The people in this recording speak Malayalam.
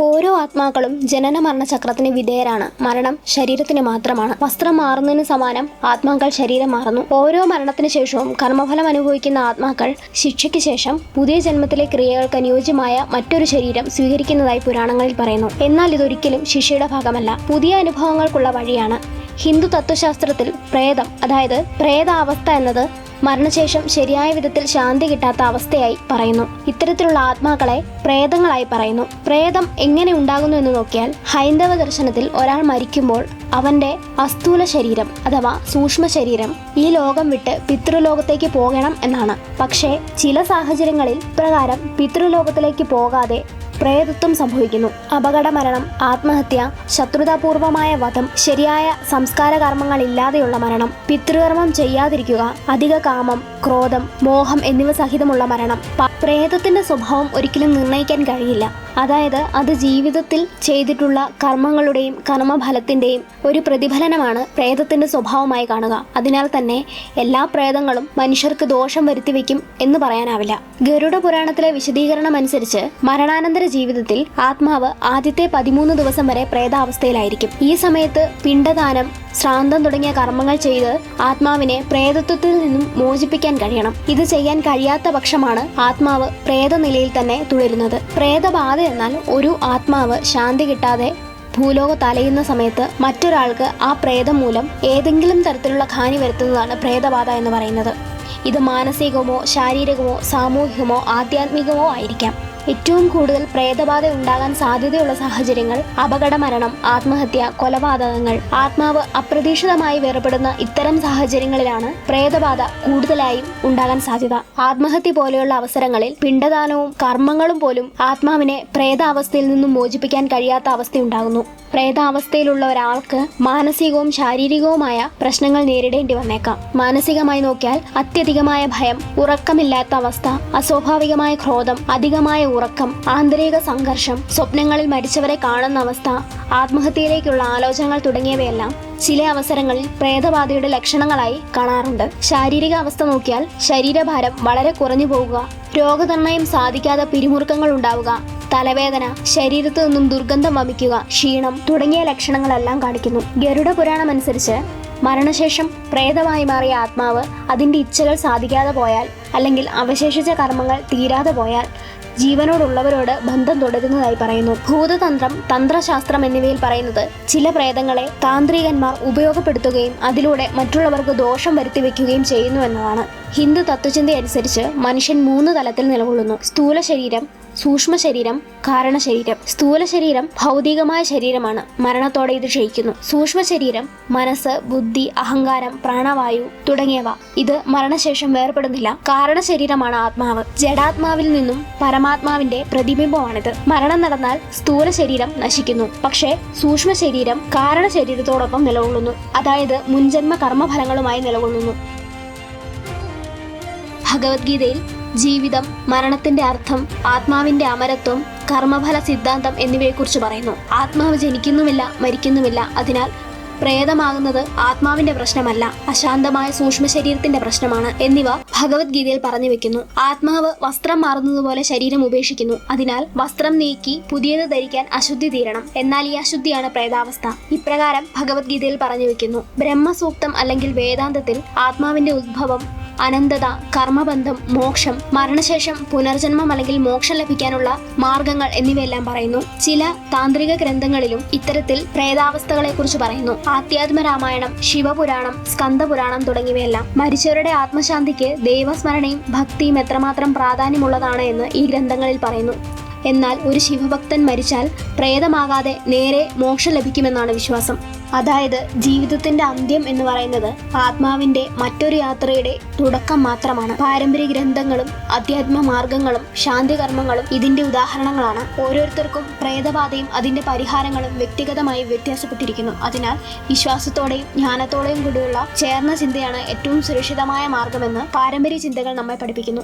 ഓരോ ആത്മാക്കളും ജനന മരണ ചക്രത്തിന് വിധേയരാണ്. മരണം ശരീരത്തിന് മാത്രമാണ്. വസ്ത്രം മാറുന്നതിന് സമാനം ആത്മാക്കൾ ശരീരം മാറുന്നു. ഓരോ മരണത്തിന് ശേഷവും കർമ്മഫലം അനുഭവിക്കുന്ന ആത്മാക്കൾ ശിക്ഷയ്ക്ക് ശേഷം പുതിയ ജന്മത്തിലെ ക്രിയകൾക്ക് അനുയോജ്യമായ മറ്റൊരു ശരീരം സ്വീകരിക്കുന്നതായി പുരാണങ്ങളിൽ പറയുന്നു. എന്നാൽ ഇതൊരിക്കലും ശിക്ഷയുടെ ഭാഗമല്ല. പുതിയ അനുഭവങ്ങൾക്കുള്ള വഴിയാണ് ഹിന്ദു തത്വശാസ്ത്രത്തിൽ പ്രേതം അതായത് പ്രേതാവസ്ഥ എന്നത് മരണശേഷം ശരിയായ വിധത്തിൽ ശാന്തി കിട്ടാത്ത അവസ്ഥയായി പറയുന്നു. ഇത്തരത്തിലുള്ള ആത്മാക്കളെ പ്രേതങ്ങളായി പറയുന്നു. പ്രേതം എങ്ങനെ ഉണ്ടാകുന്നു എന്ന് നോക്കിയാൽ ഹൈന്ദവ ദർശനത്തിൽ ഒരാൾ മരിക്കുമ്പോൾ അവന്റെ അസ്ഥൂല ശരീരം അഥവാ സൂക്ഷ്മ ശരീരം ഈ ലോകം വിട്ട് പിതൃലോകത്തേക്ക് പോകണം എന്നാണ്. പക്ഷേ ചില സാഹചര്യങ്ങളിൽ പ്രകാരം പിതൃലോകത്തിലേക്ക് പോകാതെ പ്രേതത്വം സംഭവിക്കുന്നു. അപകട മരണം ആത്മഹത്യ ശത്രുതാപൂർവമായ വധം ശരിയായ സംസ്കാര കർമ്മങ്ങൾ ഇല്ലാതെയുള്ള മരണം പിതൃകർമ്മം ചെയ്യാതിരിക്കുക അധിക കാമം ക്രോധം മോഹം എന്നിവ സഹിതമുള്ള മരണം. പ്രേതത്തിന്റെ സ്വഭാവം ഒരിക്കലും നിർണയിക്കാൻ കഴിയില്ല. അതായത് അത് ജീവിതത്തിൽ ചെയ്തിട്ടുള്ള കർമ്മങ്ങളുടെയും കർമ്മഫലത്തിന്റെയും ഒരു പ്രതിഫലനമാണ് പ്രേതത്തിന്റെ സ്വഭാവമായി കാണുക. അതിനാൽ തന്നെ എല്ലാ പ്രേതങ്ങളും മനുഷ്യർക്ക് ദോഷം വരുത്തി വരുത്തിവെക്കും എന്ന് പറയാനാവില്ല. ഗരുഡ പുരാണത്തിലെ വിശദീകരണം അനുസരിച്ച് മരണാനന്തര ജീവിതത്തിൽ ആത്മാവ് ആദ്യത്തെ പതിമൂന്ന് ദിവസം വരെ പ്രേതാവസ്ഥയിലായിരിക്കും. ഈ സമയത്ത് പിണ്ടദാനം ശ്രാന്തം തുടങ്ങിയ കർമ്മങ്ങൾ ചെയ്ത് ആത്മാവിനെ പ്രേതത്വത്തിൽ നിന്നും മോചിപ്പിക്കാൻ കഴിയണം. ഇത് ചെയ്യാൻ കഴിയാത്ത പക്ഷമാണ് ആത്മാവ് പ്രേതനിലയിൽ തന്നെ തുടരുന്നത്. പ്രേതബാധ എന്നാൽ ഒരു ആത്മാവ് ശാന്തി കിട്ടാതെ ഭൂലോകത്ത് അലയുന്ന സമയത്ത് മറ്റൊരാൾക്ക് ആ പ്രേതം മൂലം ഏതെങ്കിലും തരത്തിലുള്ള ഹാനി വരുത്തുന്നതാണ് പ്രേതബാധ എന്ന് പറയുന്നത്. ഇത് മാനസികമോ ശാരീരികമോ സാമൂഹികമോ ആധ്യാത്മികമോ ആയിരിക്കാം. ഏറ്റവും കൂടുതൽ പ്രേതബാധ ഉണ്ടാകാൻ സാധ്യതയുള്ള സാഹചര്യങ്ങൾ അപകട മരണം ആത്മഹത്യ കൊലപാതകങ്ങൾ. ആത്മാവ് അപ്രതീക്ഷിതമായി വേർപെടുന്ന ഇത്തരം സാഹചര്യങ്ങളിലാണ് പ്രേതബാധ കൂടുതലായും ഉണ്ടാകാൻ സാധ്യത. ആത്മഹത്യ പോലെയുള്ള അവസരങ്ങളിൽ പിണ്ടദാനവും കർമ്മങ്ങളും പോലും ആത്മാവിനെ പ്രേതാവസ്ഥയിൽ നിന്നും മോചിപ്പിക്കാൻ കഴിയാത്ത അവസ്ഥയുണ്ടാകുന്നു പ്രേതാവസ്ഥയിലുള്ള ഒരാൾക്ക് മാനസികവും ശാരീരികവുമായ പ്രശ്നങ്ങൾ നേരിടേണ്ടി വന്നേക്കാം. മാനസികമായി നോക്കിയാൽ അത്യധികമായ ഭയം ഉറക്കമില്ലാത്ത അവസ്ഥ അസ്വാഭാവികമായ ക്രോധം അധികമായ ഉറക്കം ആന്തരിക സംഘർഷം സ്വപ്നങ്ങളിൽ മരിച്ചവരെ കാണുന്ന അവസ്ഥ ആത്മഹത്യയിലേക്കുള്ള ആലോചനകൾ തുടങ്ങിയവയെല്ലാം ചില അവസരങ്ങളിൽ പ്രേതബാധയുടെ ലക്ഷണങ്ങളായി കാണാറുണ്ട്. ശാരീരിക അവസ്ഥ നോക്കിയാൽ ശരീരഭാരം വളരെ കുറഞ്ഞു പോവുക രോഗനിർണയം സാധിക്കാതെ പിരിമുറുക്കങ്ങൾ ഉണ്ടാവുക തലവേദന ശരീരത്തു നിന്നും ദുർഗന്ധം വമിക്കുക ക്ഷീണം തുടങ്ങിയ ലക്ഷണങ്ങളെല്ലാം കാണിക്കുന്നു. ഗരുഡ പുരാണം അനുസരിച്ച് മരണശേഷം പ്രേതമായി മാറിയ ആത്മാവ് അതിന്റെ ഇച്ഛകൾ സാധിക്കാതെ പോയാൽ അല്ലെങ്കിൽ അവശേഷിച്ച കർമ്മങ്ങൾ തീരാതെ പോയാൽ ജീവനോടുള്ളവരോട് ബന്ധം തുടരുന്നതായി പറയുന്നു. ഭൂതതന്ത്രം തന്ത്രശാസ്ത്രം എന്നിവയിൽ പറയുന്നത് ചില പ്രേതങ്ങളെ താന്ത്രികന്മാർ ഉപയോഗപ്പെടുത്തുകയും അതിലൂടെ മറ്റുള്ളവർക്ക് ദോഷം വരുത്തി വയ്ക്കുകയും ചെയ്യുന്നു എന്നതാണ്. ഹിന്ദു തത്വചിന്ത അനുസരിച്ച് മനുഷ്യൻ മൂന്ന് തലത്തിൽ നിലകൊള്ളുന്നു. സ്ഥൂല ശരീരം സൂക്ഷ്മ ശരീരം കാരണ ശരീരം സ്ഥൂല ശരീരം ഭൗതികമായ ശരീരമാണ്. മരണത്തോടെ ഇത് ക്ഷയിക്കുന്നു. സൂക്ഷ്മ ശരീരം മനസ്സ് ബുദ്ധി അഹങ്കാരം പ്രാണവായു തുടങ്ങിയവ. ഇത് മരണശേഷം വേർപെടുന്നില്ല. കാരണ ശരീരമാണ് ആത്മാവ്. ജഡാത്മാവിൽ നിന്നും പരമാത്മാവിന്റെ പ്രതിബിംബമാണിത്. മരണം നടന്നാൽ സ്ഥൂല ശരീരം നശിക്കുന്നു. പക്ഷേ സൂക്ഷ്മ ശരീരം കാരണ ശരീരത്തോടൊപ്പം നിലകൊള്ളുന്നു. അതായത് മുൻജന്മ കർമ്മഫലങ്ങളുമായി നിലകൊള്ളുന്നു. ഭഗവത്ഗീതയിൽ ജീവിതം മരണത്തിന്റെ അർത്ഥം ആത്മാവിന്റെ അമരത്വം കർമ്മഫല സിദ്ധാന്തം എന്നിവയെക്കുറിച്ച് പറയുന്നു. ആത്മാവ് ജനിക്കുന്നുമില്ല മരിക്കുന്നുമില്ല. അതിനാൽ പ്രേതമാകുന്നത് ആത്മാവിന്റെ പ്രശ്നമല്ല അശാന്തമായ സൂക്ഷ്മ ശരീരത്തിന്റെ പ്രശ്നമാണ് എന്നിവ ഭഗവത്ഗീതയിൽ പറഞ്ഞു വെക്കുന്നു. ആത്മാവ് വസ്ത്രം മാറുന്നതുപോലെ ശരീരം ഉപേക്ഷിക്കുന്നു. അതിനാൽ വസ്ത്രം നീക്കി പുതിയത് ധരിക്കാൻ അശുദ്ധി തീരണം. എന്നാൽ ഈ അശുദ്ധിയാണ് പ്രേതാവസ്ഥ. ഇപ്രകാരം ഭഗവത്ഗീതയിൽ പറഞ്ഞു വെക്കുന്നു. ബ്രഹ്മസൂക്തം അല്ലെങ്കിൽ വേദാന്തത്തിൽ ആത്മാവിന്റെ ഉത്ഭവം അനന്തത കർമ്മബന്ധം മോക്ഷം മരണശേഷം പുനർജന്മം അല്ലെങ്കിൽ മോക്ഷം ലഭിക്കാനുള്ള മാർഗങ്ങൾ എന്നിവയെല്ലാം പറയുന്നു. ചില താന്ത്രിക ഗ്രന്ഥങ്ങളിലും ഇത്തരത്തിൽ പ്രേതാവസ്ഥകളെ കുറിച്ച് പറയുന്നു. ആധ്യാത്മ രാമായണം ശിവപുരാണം സ്കന്ദപുരാണം തുടങ്ങിയവയെല്ലാം മരിച്ചവരുടെ ആത്മശാന്തിക്ക് ദൈവസ്മരണയും ഭക്തിയും എത്രമാത്രം പ്രാധാന്യമുള്ളതാണ് എന്ന് ഈ ഗ്രന്ഥങ്ങളിൽ പറയുന്നു. എന്നാൽ ഒരു ശിവഭക്തൻ മരിച്ചാൽ പ്രേതമാകാതെ നേരെ മോക്ഷം ലഭിക്കുമെന്നാണ് വിശ്വാസം. അതായത് ജീവിതത്തിന്റെ അന്ത്യം എന്ന് പറയുന്നത് ആത്മാവിന്റെ മറ്റൊരു യാത്രയുടെ തുടക്കം മാത്രമാണ്. പാരമ്പര്യ ഗ്രന്ഥങ്ങളും അധ്യാത്മ മാർഗങ്ങളും ശാന്തികർമ്മങ്ങളും ഇതിന്റെ ഉദാഹരണങ്ങളാണ്. ഓരോരുത്തർക്കും പ്രേതബാധയും അതിന്റെ പരിഹാരങ്ങളും വ്യക്തിഗതമായി വ്യത്യാസപ്പെട്ടിരിക്കുന്നു. അതിനാൽ വിശ്വാസത്തോടെയും ജ്ഞാനത്തോടെയും കൂടിയുള്ള ചേർന്ന ചിന്തയാണ് ഏറ്റവും സുരക്ഷിതമായ മാർഗമെന്ന് പാരമ്പര്യ ചിന്തകൾ നമ്മെ പഠിപ്പിക്കുന്നു.